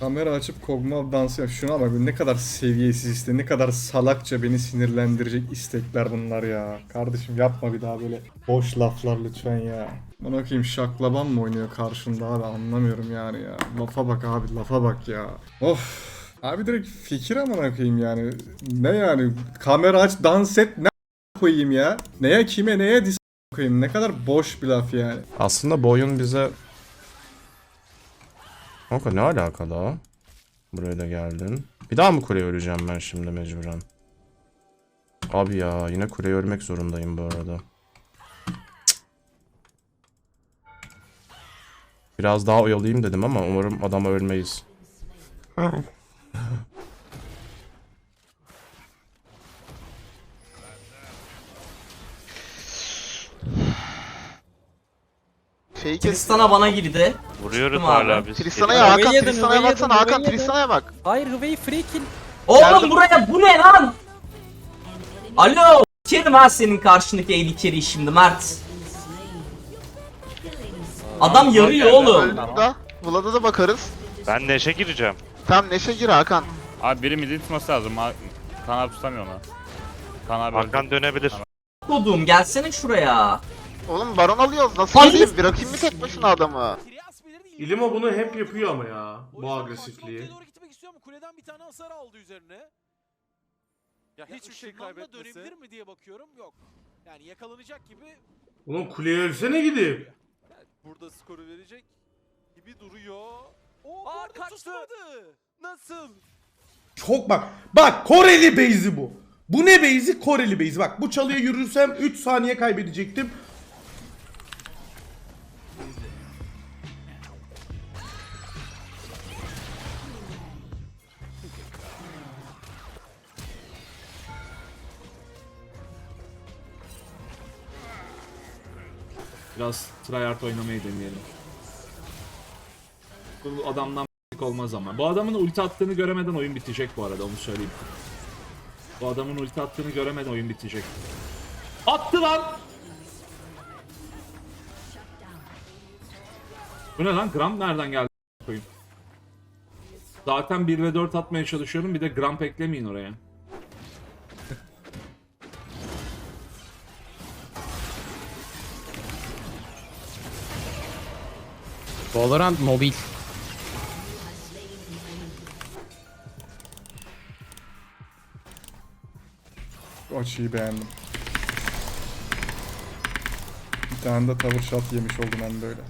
Kamera açıp Kog'Maw dansı yap. Şuna bak ne kadar seviyesiz iste, ne kadar salakça beni sinirlendirecek istekler bunlar ya. Kardeşim yapma bir daha böyle boş laflar lütfen ya. Bana bakayım şaklaban mı oynuyor karşında abi anlamıyorum yani ya. Lafa bak abi lafa bak ya. Of. Abi direkt fikir amına koyayım yani. Ne yani kamera aç dans et ne koyayım ya. Neye kime neye dis koyayım ne kadar boş bir laf yani. Aslında bu oyun bize... Kanka ne alakalı? Buraya da geldin. Bir daha mı kuleye öleceğim ben şimdi mecburen? Abi ya yine kuleye ölmek zorundayım bu arada. Biraz daha oyalayayım dedim ama umarım adama ölmeyiz. Kes. Tristana bana girdi. Vuruyoruz abi. hala biz. Tristana'ya Hakan, yedin, Tristana'ya baksana yedin, Hakan, hıvayı yedin. Tristana'ya bak. Hayır Hıvayı free kill. Oğlum Geldim. buraya bu ne lan? Alo. Kerim ha senin karşındaki eli keri şimdi Mert. Adam yarıyor oğlum. Öldüğünde Vlad'a da bakarız. Ben Neşe gireceğim. Tam Neşe gir Hakan. Abi biri midi tutması lazım. Ha- Kaan abi tutamıyor onu. Kaan abi. Hakan dönebilir. Kodum gelsene şuraya. Oğlum baron alıyoruz. Nasıl Hayır. geleyim? Bırakayım mı tek başına adamı? İlimo bunu hep yapıyor ama ya. Bu agresifliği. doğru gitmek istiyor mu? Kuleden bir tane hasar aldı üzerine. Ya hiçbir şey ışınlanma kaybetmesi. dönebilir mi diye bakıyorum. Yok. Yani yakalanacak gibi Oğlum kuleye ölsene gidip. Yani burada skoru verecek gibi duruyor. o Aa, kaçtı. tutmadı. Nasıl? Çok bak. Bak Koreli base'i bu. Bu ne base'i? Koreli base'i. Bak bu çalıya yürürsem 3 saniye kaybedecektim. Biraz tryhard oynamayı deneyelim. Bu adamdan olmaz ama. Bu adamın ulti attığını göremeden oyun bitecek bu arada onu söyleyeyim. Bu adamın ulti attığını göremeden oyun bitecek. Attı lan! Bu ne lan? Gram nereden geldi? Koyayım. Zaten 1 ve 4 atmaya çalışıyorum. Bir de gram eklemeyin oraya. Valorant mobil. Bu açıyı beğendim. Bir tane de tavır shot yemiş oldum hem böyle.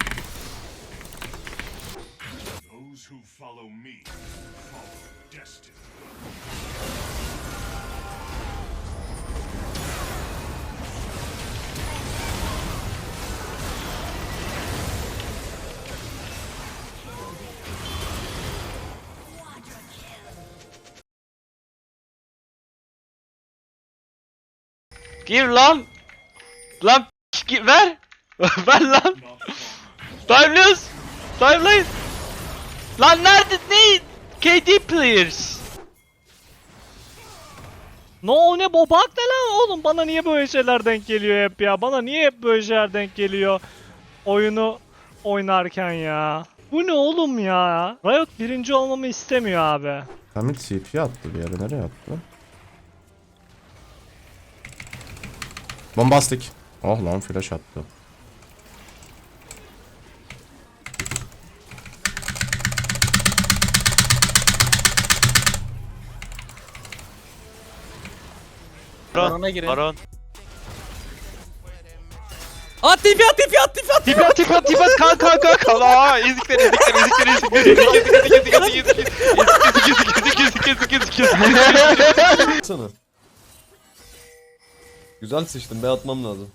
Gir lan! Lan gir, ver! ver lan! Timeless! Timeline! Lan nerede ne? KD players! Ne o ne bu bak ne lan oğlum bana niye böyle şeyler denk geliyor hep ya bana niye hep böyle şeyler denk geliyor oyunu oynarken ya bu ne oğlum ya Riot birinci olmamı istemiyor abi Kamil CP attı bir yere nereye attı? Bombastik. Oh lan flash attı. Barona girin. Baron. At tipi at tipi at tipi at Tip at tip at tip at kan kan kan kan Aa ezikler ezikler ezikler ezikler ezik ezik ezik ezik ezik ezik ezik ezik ezik ezik ezik ezik Sana. Güzel sıçtın be atmam lazım.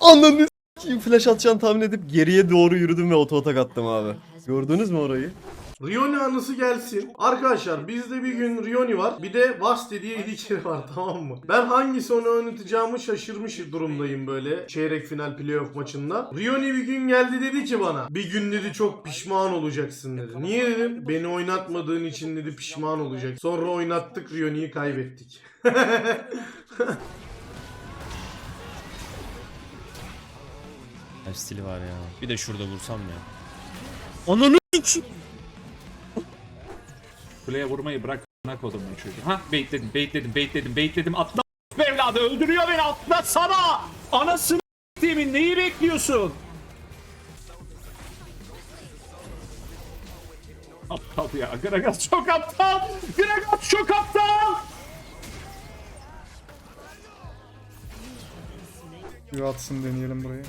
Anladın flash atacağını tahmin edip geriye doğru yürüdüm ve oto attım abi. Gördünüz mü orayı? Rioni anısı gelsin. Arkadaşlar bizde bir gün Rioni var. Bir de Vaste diye Edikeri var tamam mı? Ben hangisi onu oynatacağımı şaşırmış durumdayım böyle çeyrek final playoff maçında. Rioni bir gün geldi dedi ki bana. Bir gün dedi çok pişman olacaksın dedi. Niye dedim? Beni oynatmadığın için dedi pişman olacak. Sonra oynattık Rioni'yi kaybettik. stili var ya. Bir de şurada vursam ya. Kuleye vurmayı bırak. Ne kodum çocuğu. Ha baitledim, baitledim, baitledim, baitledim. Atla evladı öldürüyor beni atla sana. Anasını s**timin neyi bekliyorsun? Aptal ya. Gragas çok aptal. Gragas çok aptal. Bir atsın deneyelim burayı.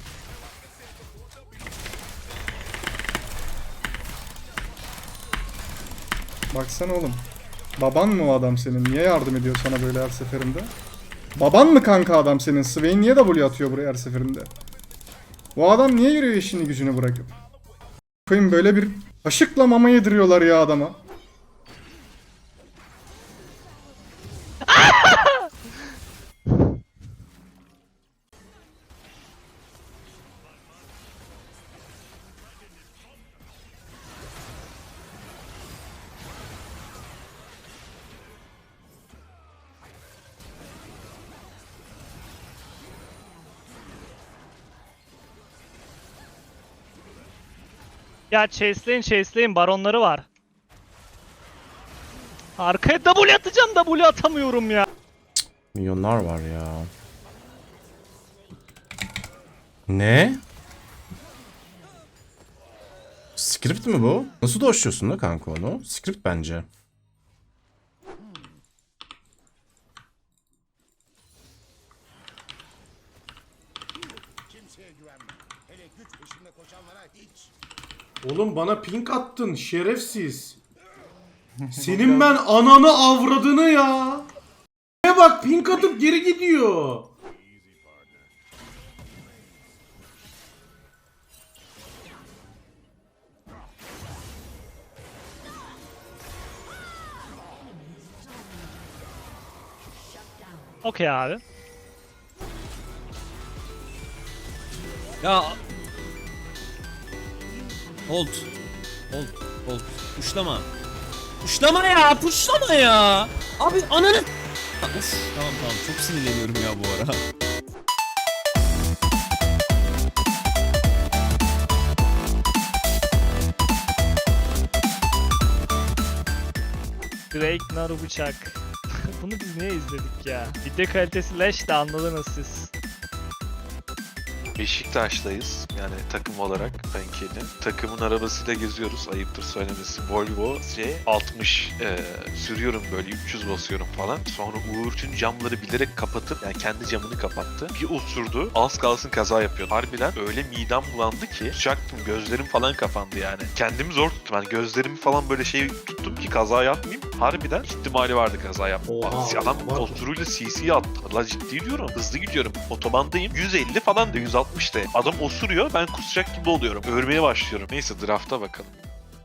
Baksana oğlum. Baban mı o adam senin? Niye yardım ediyor sana böyle her seferinde? Baban mı kanka adam senin? Swain niye W atıyor buraya her seferinde? Bu adam niye yürüyor işini gücünü bırakıp? Koyayım böyle bir kaşıkla mama yediriyorlar ya adama. Ya chase'leyin chase'leyin baronları var. Arkaya W atacağım W atamıyorum ya. Milyonlar var ya. Ne? Script mi bu? Nasıl doşluyorsun da kanka onu? Script bence. Oğlum bana pink attın şerefsiz. Senin ben ananı avradını ya. Ne bak pink atıp geri gidiyor. Okey abi. Ya. Hold. Hold. Hold. Puşlama. Puşlama ya. Puşlama ya. Abi ananı. Uf, tamam tamam çok sinirleniyorum ya bu ara. Drake Naru bıçak. Bunu biz niye izledik ya? Video kalitesi leş de anladınız siz. Beşiktaş'tayız. Yani takım olarak Penke'nin. Takımın arabasıyla geziyoruz. Ayıptır söylemesi. Volvo C60 e, sürüyorum böyle 300 basıyorum falan. Sonra Uğur'cun camları bilerek kapatıp yani kendi camını kapattı. Bir osurdu. Az kalsın kaza yapıyor. Harbiden öyle midem bulandı ki sıcaktım. Gözlerim falan kapandı yani. Kendimi zor tuttum. Yani gözlerimi falan böyle şey tuttum ki kaza yapmayayım. Harbiden ihtimali vardı kaza yapma. Oha, Adam osuruyla CC'ye attı. La ciddi diyorum. Hızlı gidiyorum. Otobandayım. 150 falan da 160 de. Adam osuruyor. Ben kusacak gibi oluyorum. Örmeye başlıyorum. Neyse drafta bakalım.